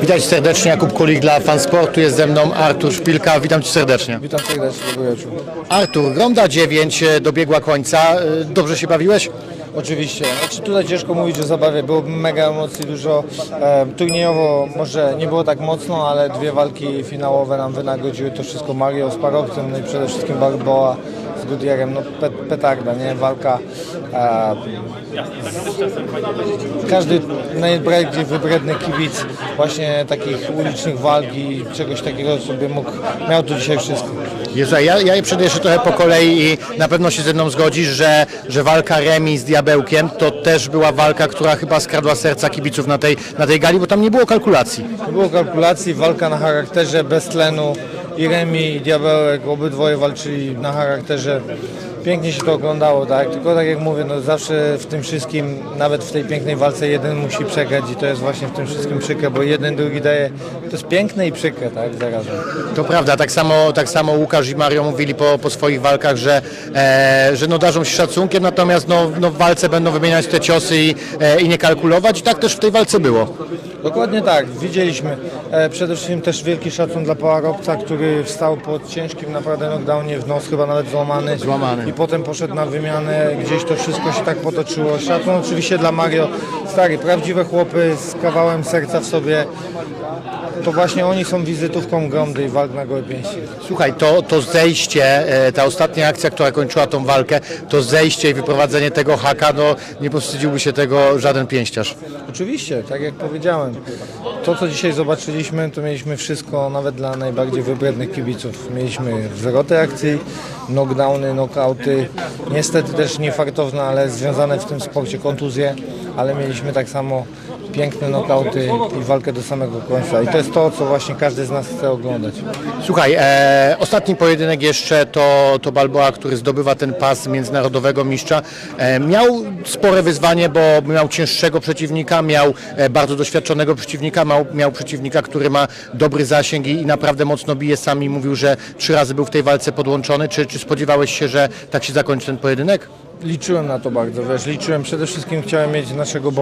Witaj serdecznie, Jakub Kulik dla Fansportu, jest ze mną Artur Szpilka, witam Cię serdecznie. Witam serdecznie, dobry wieczór. Artur, Ronda 9 e, dobiegła końca, E, dobrze się bawiłeś? Oczywiście, znaczy tutaj ciężko mówić o zabawie, było mega emocji, dużo. E, turniejowo może nie było tak mocno, ale dwie walki finałowe nam wynagrodziły to wszystko. Mario z Parokcem, no i przede wszystkim Barboa z Gutierrem, no pet, petarda, nie? Walka. E, każdy najbardziej wybredny kibic właśnie takich ulicznych walk i czegoś takiego sobie mógł, miał tu dzisiaj wszystko. Jezu, ja, ja je przejdę jeszcze trochę po kolei i na pewno się ze mną zgodzisz, że, że walka Remi z Diabełkiem to też była walka, która chyba skradła serca kibiców na tej, na tej gali, bo tam nie było kalkulacji. Nie było kalkulacji, walka na charakterze, bez tlenu. I Remi, i Diabełek, obydwoje walczyli na charakterze. Pięknie się to oglądało, tak? Tylko tak jak mówię, no zawsze w tym wszystkim, nawet w tej pięknej walce jeden musi przegrać i to jest właśnie w tym wszystkim przykre, bo jeden drugi daje, to jest piękne i przykre, tak? Zarazem. To prawda, tak samo, tak samo Łukasz i Mario mówili po, po swoich walkach, że, e, że no darzą się szacunkiem, natomiast no, no w walce będą wymieniać te ciosy i, e, i nie kalkulować i tak też w tej walce było. Dokładnie tak, widzieliśmy. E, przede wszystkim też wielki szacun dla Polarobca, który wstał po ciężkim naprawdę knockdownie w nos, chyba nawet złamany. Złamany. I potem poszedł na wymianę, gdzieś to wszystko się tak potoczyło. Szacun oczywiście dla Mario. Stary, prawdziwe chłopy z kawałem serca w sobie. To właśnie oni są wizytówką Grondy i walk na gołe pięści. Słuchaj, to, to zejście, e, ta ostatnia akcja, która kończyła tą walkę, to zejście i wyprowadzenie tego haka, no nie powstydziłby się tego żaden pięściarz. Oczywiście, tak jak powiedziałem. To, co dzisiaj zobaczyliśmy, to mieliśmy wszystko, nawet dla najbardziej wybrednych kibiców. Mieliśmy zwroty akcji, knockdowny, knockouty. Niestety też niefartowne, ale związane w tym sporcie kontuzje, ale mieliśmy tak samo piękne knockouty i walkę do samego końca. I to jest to, co właśnie każdy z nas chce oglądać. Słuchaj, e, ostatni pojedynek jeszcze to, to Balboa, który zdobywa ten pas międzynarodowego mistrza. E, miał spore wyzwanie, bo miał cięższego przeciwnika, miał e, bardzo doświadczonego przeciwnika, miał, miał przeciwnika, który ma dobry zasięg i, i naprawdę mocno bije. Sami mówił, że trzy razy był w tej walce podłączony. Czy, czy spodziewałeś się, że tak się zakończy ten pojedynek? Liczyłem na to bardzo, wiesz, liczyłem, przede wszystkim chciałem mieć naszego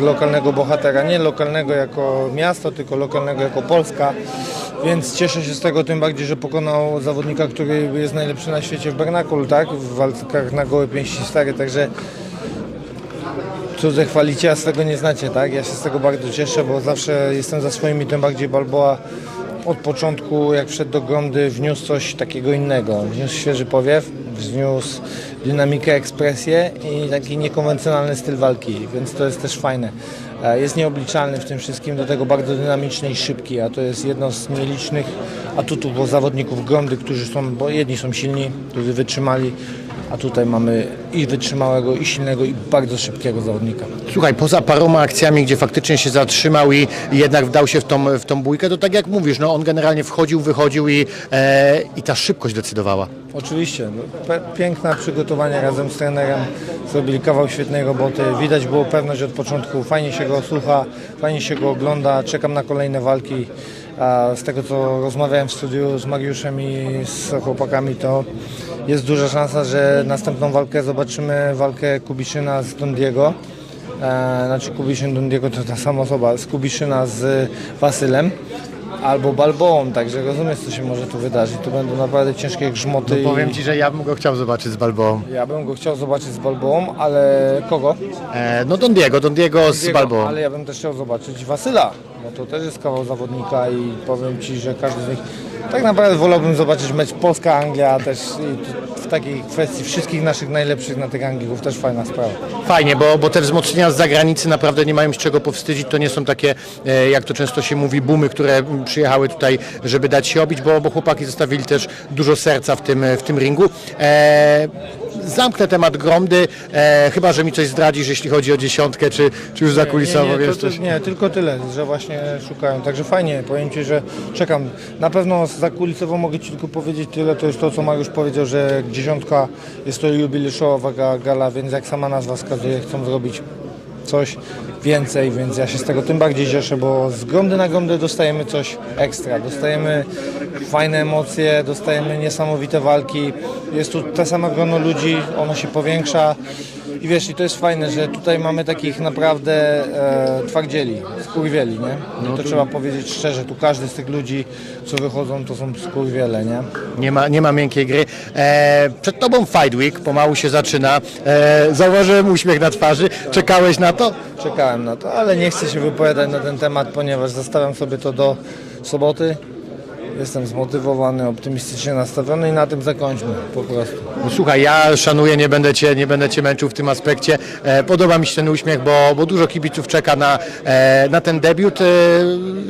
lokalnego bohatera, nie lokalnego jako miasto, tylko lokalnego jako Polska, więc cieszę się z tego tym bardziej, że pokonał zawodnika, który jest najlepszy na świecie w Bernakul, tak, w walkach na gołe pięści stary, także cudze chwalicie, a z tego nie znacie, tak, ja się z tego bardzo cieszę, bo zawsze jestem za swoimi, tym bardziej Balboa od początku, jak wszedł do Grondy, wniósł coś takiego innego. Wniósł świeży powiew, wniósł dynamikę, ekspresję i taki niekonwencjonalny styl walki, więc to jest też fajne. E, Jest nieobliczalny w tym wszystkim, do tego bardzo dynamiczny i szybki, a to jest jedno z nielicznych atutów bo zawodników Grondy, którzy są, bo jedni są silni, którzy wytrzymali, a tutaj mamy i wytrzymałego, i silnego, i bardzo szybkiego zawodnika. Słuchaj, poza paroma akcjami, gdzie faktycznie się zatrzymał i, jednak wdał się w tą, w tą bójkę, to tak jak mówisz, no on generalnie wchodził, wychodził i, e, i ta szybkość decydowała. Oczywiście, no, piękna przygotowania razem z trenerem, zrobili kawał świetnej roboty, widać było pewność od początku, fajnie się go słucha, fajnie się go ogląda, czekam na kolejne walki. A z tego co rozmawiałem w studiu z Mariuszem i z chłopakami, to jest duża szansa, że następną walkę zobaczymy walkę Kubiszyna z Dondiego. E, znaczy Kubiszyn Dondiego to ta sama osoba, z Kubiszyna z Wasylem albo Balboą, także rozumiesz co się może tu wydarzyć. To będą naprawdę ciężkie grzmoty. i- Powiem Ci, że ja bym go chciał zobaczyć z Balboą. ja bym go chciał zobaczyć z Balboą, ale kogo? E, no Don Diego, Don Diego z Diego, Balboą. Ale ja bym też chciał zobaczyć Wasyla, bo to też jest kawał zawodnika i powiem Ci, że każdy z nich... Tak naprawdę wolałbym zobaczyć mecz Polska-Anglia też i takiej kwestii wszystkich naszych najlepszych na tych Anglików też fajna sprawa. Fajnie, bo, bo te wzmocnienia z zagranicy naprawdę nie mają się czego powstydzić. To nie są takie, e, jak to często się mówi, boomy, które przyjechały tutaj, żeby dać się obić, bo, bo chłopaki zostawili też dużo serca w tym, w tym ringu. E, zamknę temat Gromdy, e, chyba, że mi coś zdradzisz, jeśli chodzi o dziesiątkę, czy, czy już zakulisowo, nie, nie, wiesz to, coś. nie, tylko tyle, że właśnie szukają. Także fajnie, powiem Ci, że czekam. Na pewno za kulisowo mogę Ci tylko powiedzieć tyle, to jest to, co Mariusz powiedział, że dziesiątka jest to jubileuszowa ga- gala, więc jak sama nazwa wskazuje, chcą zrobić coś więcej, więc ja się z tego tym bardziej cieszę, bo z gromdy na gromdę dostajemy coś ekstra, dostajemy fajne emocje, dostajemy niesamowite walki, jest tu ta sama grono ludzi, ono się powiększa, I wiesz, i to jest fajne, że tutaj mamy takich naprawdę e, twardzieli, skurwieli, nie? I to trzeba powiedzieć szczerze, tu każdy z tych ludzi, co wychodzą, to są skurwiele, nie? Nie ma, nie ma miękkiej gry. E, przed tobą Fight Week, pomału się zaczyna. E, zauważyłem uśmiech na twarzy. Czekałeś na to? Czekałem na to, ale nie chcę się wypowiadać na ten temat, ponieważ zostawiam sobie to do soboty. Jestem zmotywowany, optymistycznie nastawiony i na tym zakończmy po prostu. No, słuchaj, ja szanuję, nie będę cię, nie będę cię męczył w tym aspekcie. E, podoba mi się ten uśmiech, bo, bo dużo kibiców czeka na, e, na ten debiut. E,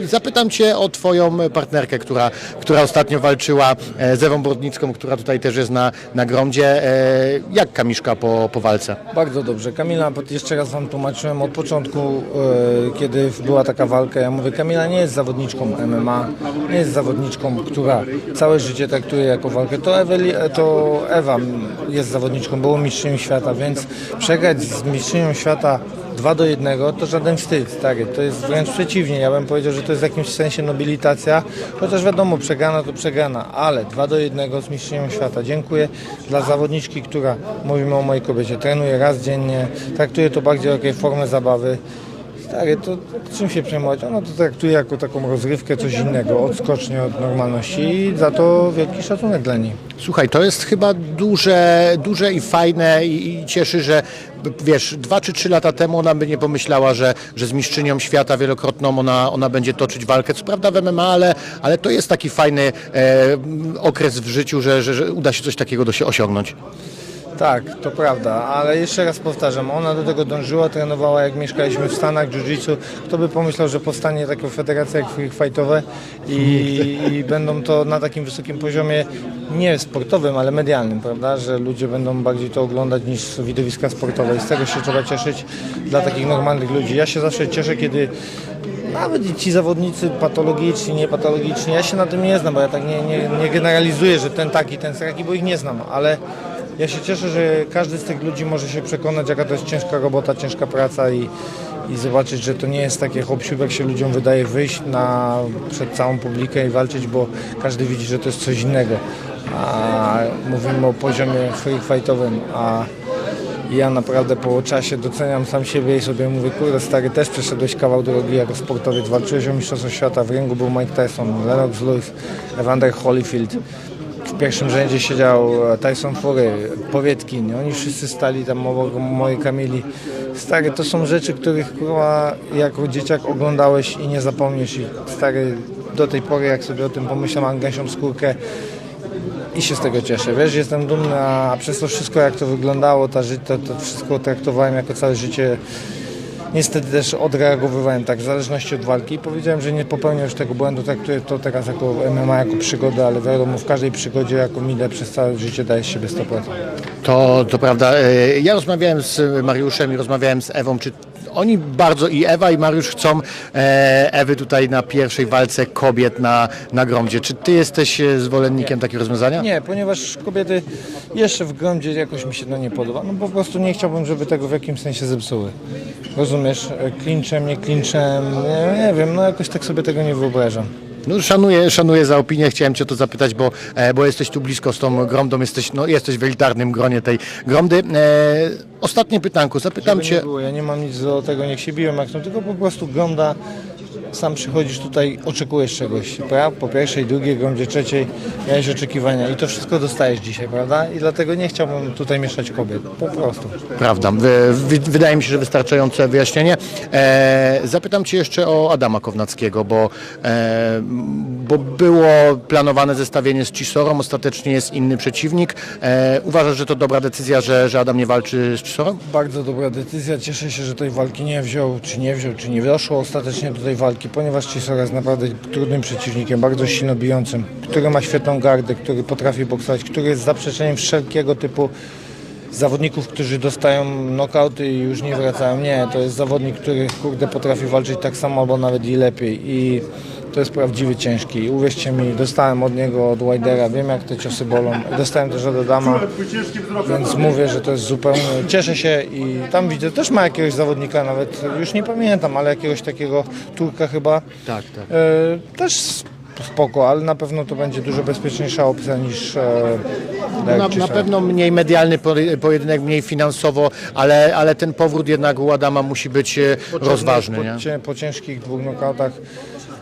zapytam cię o twoją partnerkę, która, która ostatnio walczyła e, z Ewą Brodnicką, która tutaj też jest na, na gromdzie. E, jak Kamiszka po, po walce? Bardzo dobrze. Kamila, jeszcze raz Wam tłumaczyłem od początku, e, kiedy była taka walka, ja mówię, Kamila nie jest zawodniczką MMA, nie jest zawodniczką, która całe życie traktuje jako walkę. To, Eweli, to Ewa jest zawodniczką, było mistrzynią świata, więc przegrać z mistrzynią świata 2 do 1 to żaden wstyd, stary. To jest wręcz przeciwnie. Ja bym powiedział, że to jest w jakimś sensie nobilitacja, chociaż wiadomo, przegrana to przegrana, ale 2 do 1 z mistrzynią świata. Dziękuję dla zawodniczki, która, mówimy o mojej kobiecie, trenuje raz dziennie, traktuje to bardziej jako formę zabawy. Stary, to czym się przejmować? Ona to traktuje jako taką rozrywkę, coś innego, odskocznie od normalności i za to wielki szacunek dla niej. Słuchaj, to jest chyba duże, duże i fajne i, i cieszy, że wiesz, dwa czy trzy lata temu ona by nie pomyślała, że, że z mistrzynią świata wielokrotną ona, ona będzie toczyć walkę. Co prawda w MMA, ale, ale to jest taki fajny e, okres w życiu, że, że, że uda się coś takiego do się osiągnąć. Tak, to prawda, ale jeszcze raz powtarzam, ona do tego dążyła, trenowała jak mieszkaliśmy w Stanach, jiu-jitsu. Kto by pomyślał, że powstanie taka federacja jak free fightowe i, i będą to na takim wysokim poziomie, nie sportowym, ale medialnym, prawda, że ludzie będą bardziej to oglądać niż widowiska sportowe i z tego się trzeba cieszyć dla takich normalnych ludzi. Ja się zawsze cieszę, kiedy nawet ci zawodnicy patologiczni, niepatologiczni, ja się na tym nie znam, bo ja tak nie, nie, nie generalizuję, że ten taki, ten taki, bo ich nie znam, ale ja się cieszę, że każdy z tych ludzi może się przekonać, jaka to jest ciężka robota, ciężka praca i, i zobaczyć, że to nie jest takie hop jak się ludziom wydaje wyjść na, przed całą publikę i walczyć, bo każdy widzi, że to jest coś innego. A mówimy o poziomie free fightowym, a ja naprawdę po czasie doceniam sam siebie i sobie mówię, kurde stary, też przeszedłeś kawał drogi jako sportowiec, walczyłeś o Mistrzostwo Świata, w ringu był Mike Tyson, Lennox Lewis, Evander Holyfield. W pierwszym rzędzie siedział e, Tyson Fury, Powietkin, oni wszyscy stali tam obok mojej Kamili. Stary, to są rzeczy, których kurwa, jako dzieciak oglądałeś i nie zapomnisz i stary, do tej pory jak sobie o tym pomyślam, mam gęsią skórkę, i się z tego cieszę. Wiesz, jestem dumny, a przez to wszystko jak to wyglądało, ta to, to wszystko traktowałem jako całe życie. Niestety też odreagowywałem tak w zależności od walki i powiedziałem, że nie popełnię już tego błędu, traktuję to teraz jako MMA, jako przygodę, ale wiadomo, w każdej przygodzie jako idę przez całe życie daję z siebie 100%. To, to prawda. E, Ja rozmawiałem z Mariuszem i rozmawiałem z Ewą, czy oni bardzo, i Ewa i Mariusz chcą e, Ewy tutaj na pierwszej walce kobiet na, na gromdzie. Czy ty jesteś e, zwolennikiem takiego rozwiązania? Nie, ponieważ kobiety jeszcze w gromdzie jakoś mi się to nie podoba. No po prostu nie chciałbym, żeby tego w jakimś sensie zepsuły. Rozumiesz? Klinczem, nie klinczem, nie, nie wiem, no jakoś tak sobie tego nie wyobrażam. No, szanuję, szanuję za opinię, chciałem Cię o to zapytać, bo, e, bo jesteś tu blisko z tą gromdą, jesteś, no, jesteś w elitarnym gronie tej gromdy. E, ostatnie pytanko, zapytam Żeby Cię... nie było, ja nie mam nic do tego, niech się biłem jak są, tylko po prostu gromda, sam przychodzisz tutaj, oczekujesz czegoś, prawda? Po pierwszej, drugiej gromdzie, trzeciej miałeś oczekiwania i to wszystko dostajesz dzisiaj, prawda? I dlatego nie chciałbym tutaj mieszać kobiet, po prostu. Prawda, wy, wy, wydaje mi się, że wystarczające wyjaśnienie. E, zapytam Cię jeszcze o Adama Kownackiego, bo, e, bo było planowane zestawienie z Cisorą, ostatecznie jest inny przeciwnik. E, uważasz, że to dobra decyzja, że, że Adam nie walczy z Cisorą? Bardzo dobra decyzja, cieszę się, że tej walki nie wziął, czy nie wziął, czy nie doszło ostatecznie do tej walki, ponieważ Chisora jest naprawdę trudnym przeciwnikiem, bardzo silno bijącym, który ma świetną gardę, który potrafi boksować, który jest zaprzeczeniem wszelkiego typu zawodników, którzy dostają knockouty i już nie wracają. Nie, to jest zawodnik, który kurde potrafi walczyć tak samo albo nawet i lepiej i to jest prawdziwy ciężki. Uwierzcie mi, dostałem od niego, od Widera, wiem jak te ciosy bolą. Dostałem też od Adama, więc mówię, że to jest zupełnie... Cieszę się i tam widzę, też ma jakiegoś zawodnika nawet, już nie pamiętam, ale jakiegoś takiego Turka chyba. Tak, tak. E, też spoko, ale na pewno to będzie dużo bezpieczniejsza opcja niż e, Na, jak na Chisora. pewno mniej medialny pojedynek, mniej finansowo, ale, ale ten powrót jednak u Adama musi być e, rozważny. Po, Nie? po ciężkich dwóch nokautach,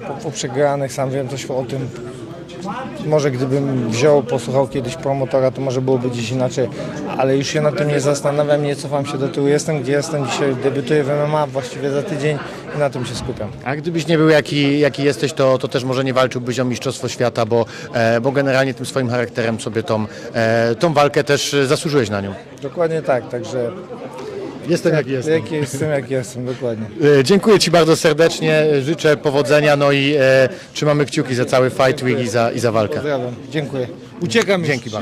po, po przegranych, sam wiem coś o tym. Może gdybym wziął, posłuchał kiedyś promotora, to może byłoby dziś inaczej, ale już się nad tym nie zastanawiam, nie cofam się do tyłu. Jestem gdzie jestem, dzisiaj debiutuję w MMA właściwie za tydzień na tym się skupiam. A gdybyś nie był jaki, jaki jesteś, to, to też może nie walczyłbyś o Mistrzostwo Świata, bo, e, bo generalnie tym swoim charakterem sobie tą, e, tą walkę też e, zasłużyłeś na nią. Dokładnie tak, także Jestem jaki jaki jestem, jak jestem, dokładnie. E, Dziękuję Ci bardzo serdecznie, życzę powodzenia, no i e, trzymamy kciuki za cały Fight Week i za, i za walkę. Pozdrawiam, dziękuję. Uciekam już. Dzięki bardzo.